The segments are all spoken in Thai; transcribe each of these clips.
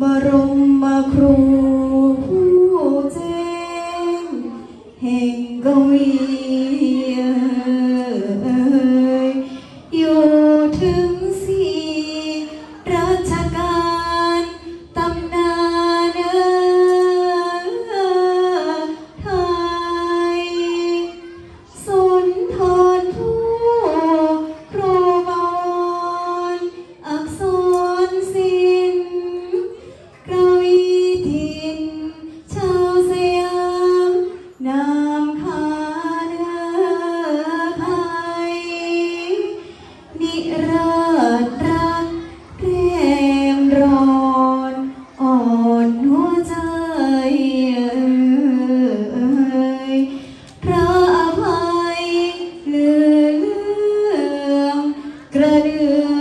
បរមគ្រូ ก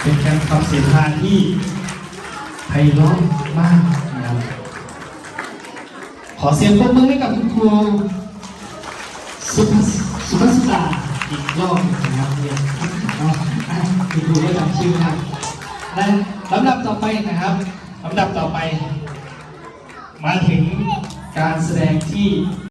เป็นการขับเสพาที่ไพเราะมากนะครับขอเสียงปรบมือให้กับคุณครูสุภาสุภาษิตาอีกรอบนะครับเนี่ยเนะคุณครูก็จำชื่อนะครับและลำดับต่อไปนะครับลำดับต่อไป มาถึงการแสดงที่